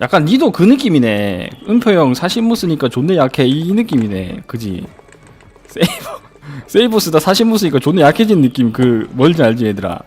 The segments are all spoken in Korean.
약간 니도 그 느낌이네. 은표 형 사신무 쓰니까 존내 약해 이 느낌이네. 그지? 세이브 세이브 쓰다 사신무 쓰니까 존내 약해진 느낌 그 뭔지 알지 얘들아?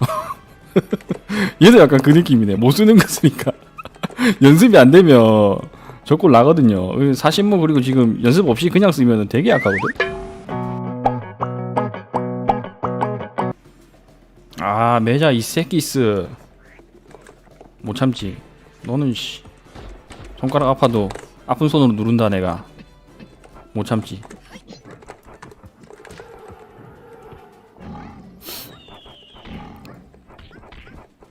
얘도 약간 그 느낌이네. 못 쓰는 거 쓰니까 연습이 안 되면 저꼴 나거든요. 사신무 그리고 지금 연습 없이 그냥 쓰면 되게 약하거든. 아 매자 이 새끼스 못 참지. 너는 씨 손가락 아파도 아픈 손으로 누른다 내가 못 참지.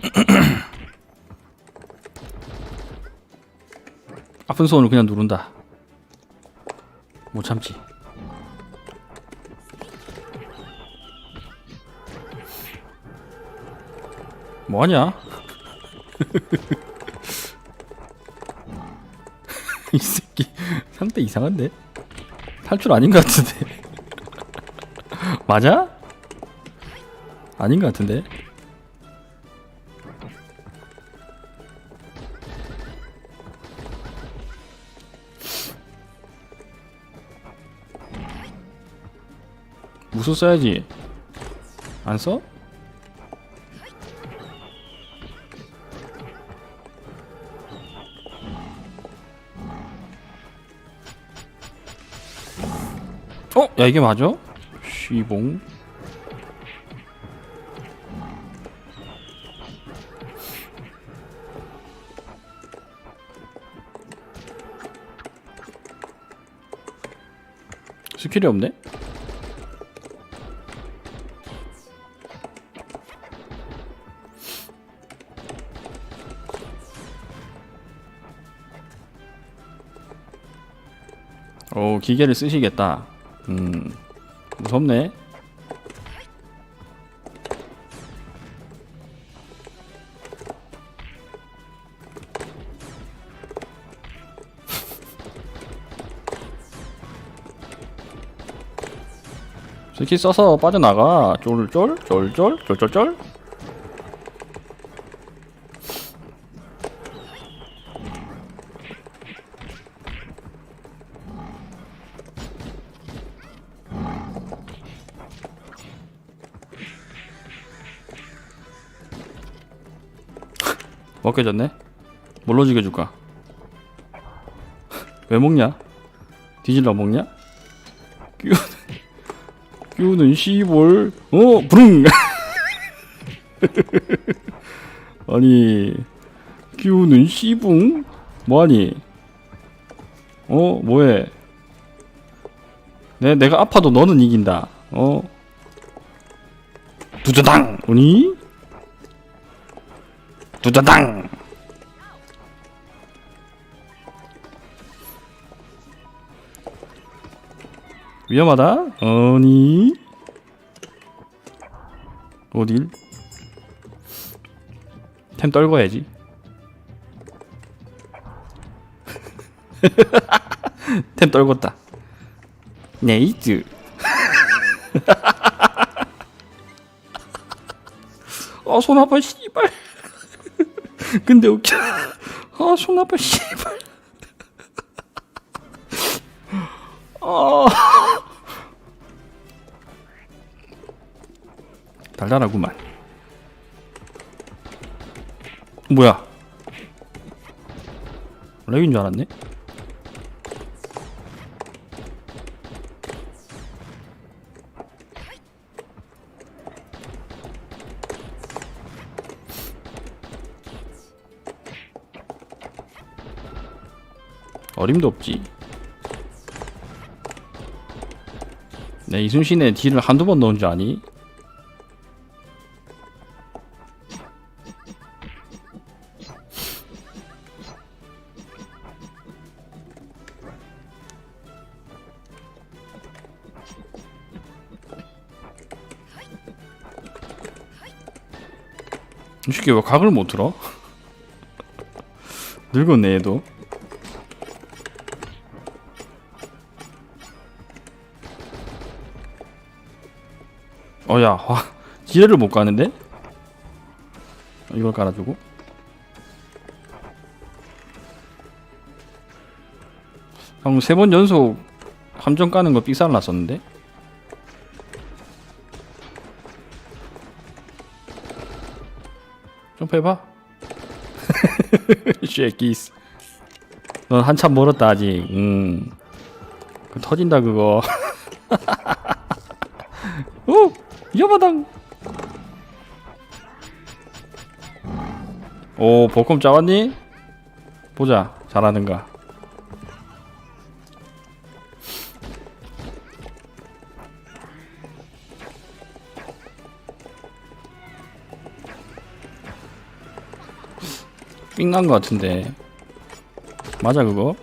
아픈 손으로 그냥 누른다. 못 참지. 뭐하냐? 3대 이상한데? 탈출 아닌 것 같은데 맞아? 아닌 것 같은데 무소 써야지 안 써? 어? 야 이게 맞아? 쉬봉 스킬이 없네? 오 기계를 쓰시겠다 음 무섭네. 스킬 써서 빠져나가. 쫄쫄 쫄쫄 쫄쫄쫄 먹혀졌네? 뭘로 죽여줄까? 왜 먹냐? 뒤질러 먹냐? 끼우는 끼우는 시볼 어? 부릉! 아니 끼우는 시붕? 뭐하니? 어? 뭐해? 내 내가 아파도 너는 이긴다. 어? 두두당! 오니 두두당! 위험하다. 아니? 어딜? 템 떨궈야지. 템 떨궜다. 네이트. 아손 아파 씨발 근데 웃겨. 아 손 아파 씨발. 아. 달달하구만. 뭐야? 렉인 줄 알았네 어림도 없지 내 이순신의 딜을 한두 번 넣은 줄 아니? 이 새끼 왜 각을 못 들어? 늙었네 얘도 어야 와 지뢰를 못 가는데? 이걸 깔아주고 방금 세 번 연속 함정 까는 거 삑살 났었는데? 점프해봐 쉐키스 넌 한참 멀었다 아직 음. 그 터진다 그거 우! 위험하당 오 복권 짜왔니? 보자 잘하는가 삥난 거 같은데 맞아 그거?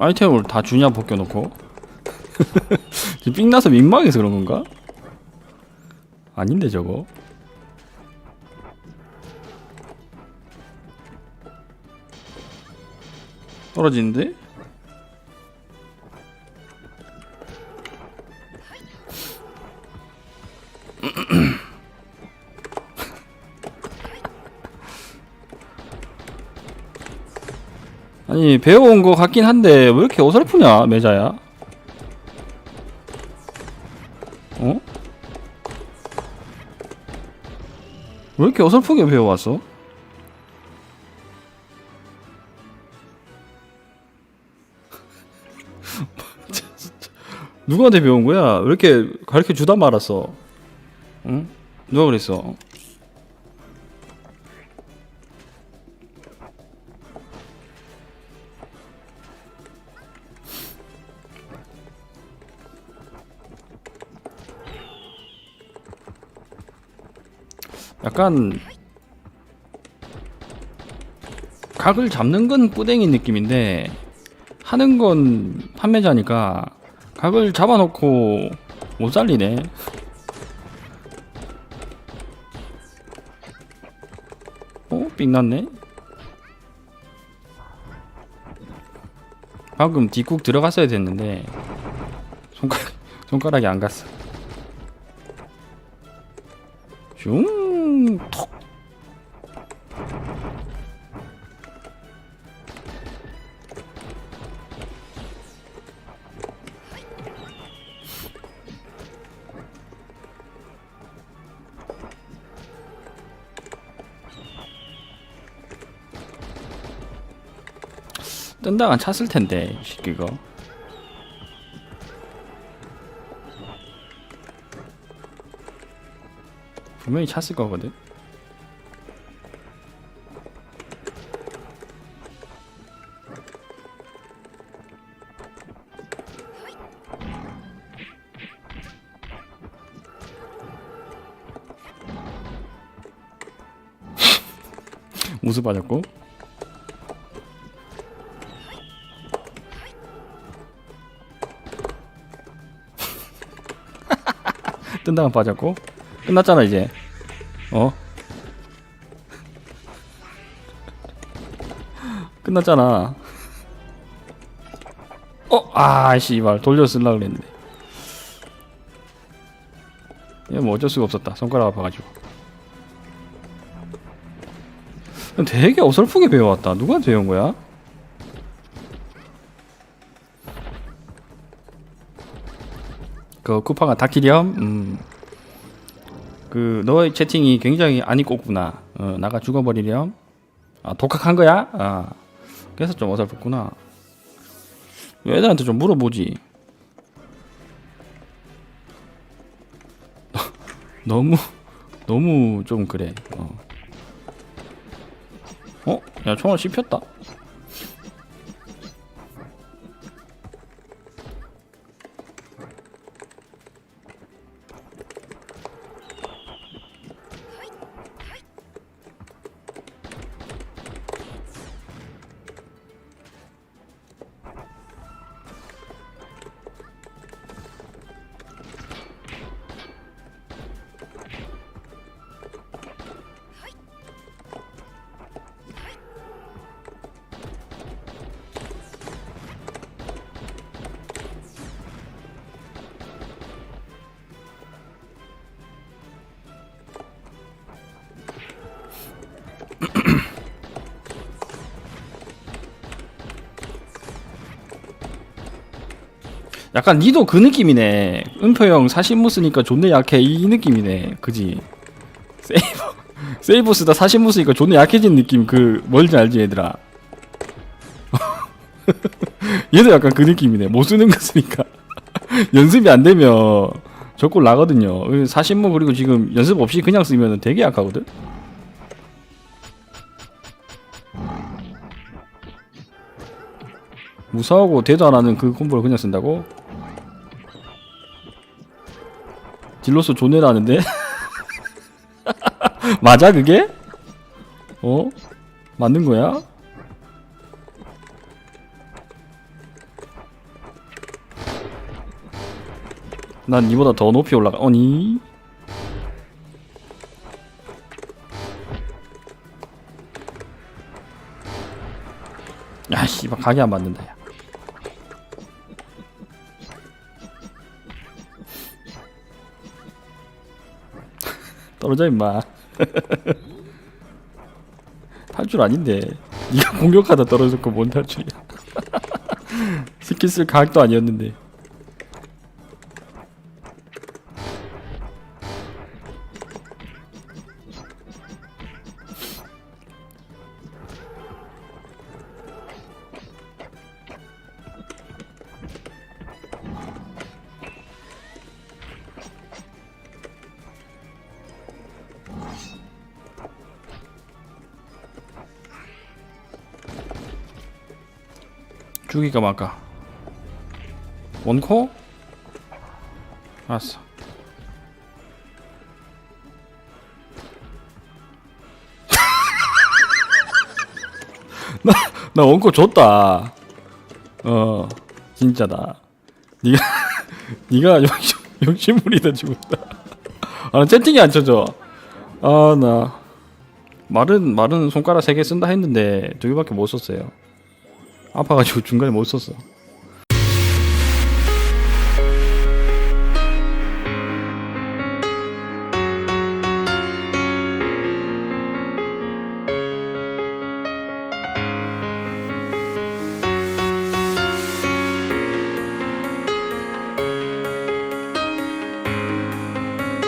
아이템을 다 주냐 벗겨놓고 지금 삥나서 민망해서 그런 건가? 아닌데 저거 떨어지는데? 아니 배워온 거 같긴 한데 왜 이렇게 어설프냐 매자야? 어? 왜 이렇게 어설프게 배워왔어? 누구한테 배운 거야? 왜 이렇게 가르쳐 주다 말았어? 응? 누가 그랬어? 약간 각을 잡는 건 뿌댕이 느낌인데 하는 건 판매자니까 각을 잡아놓고 못 살리네. 어? 삥났네? 방금 뒷국 들어갔어야 됐는데 손가락, 손가락이 안 갔어. 슝, 톡. 뜬다간 찼을 텐데 이 새끼가 분명히 찼을 거거든. 무수 빠졌고. 뜬다간 빠졌고. 끝났잖아 이제 어? 끝났잖아. 어? 아씨 이발 돌려 쓸라 그랬는데. 얘 뭐 어쩔 수가 없었다 손가락 아파가지고. 되게 어설프게 배워왔다. 누구한테 배운 거야? 그 쿠파가 다키렴? 음. 그 너의 채팅이 굉장히 안 입고구나 어, 나가 죽어버리렴 아 독학한 거야? 아 그래서 좀 어설펐구나 애들한테 좀 물어보지 너무 너무 좀 그래 어? 어? 야 총알 씹혔다 약간 니도 그 느낌이네. 은표 형 사신무 쓰니까 존내 약해 이 느낌이네. 그지? 세이브 세이브 쓰다 사신무 쓰니까 존내 약해진 느낌 그 뭔지 알지 얘들아? 얘도 약간 그 느낌이네. 못 쓰는 거 쓰니까 연습이 안 되면 저꼴 나거든요. 사신무 그리고 지금 연습 없이 그냥 쓰면 되게 약하거든. 무사하고 대도 안 하는 그 콤보를 그냥 쓴다고? 딜로스 존내라는데? 맞아 그게? 어? 맞는 거야? 난 니보다 더 높이 올라가. 어니? 야, 씨발 가게 안 맞는다. 야. 떨어져 임마. 탈출 아닌데. 네가 공격하다 떨어졌고 뭔 탈출이야. 스킬 쓸 각도 아니었는데. 죽이가 말까? 원코? 알았어. 나, 나 원코 줬다. 어, 진짜다. 니가, 니가 욕심, 욕심부리다 죽었다. 아, 나 채팅이 안 쳐져. 아, 나. 말은, 말은 손가락 세 개 쓴다 했는데 두 개밖에 못 썼어요. 아파가지고 중간에 못 썼어.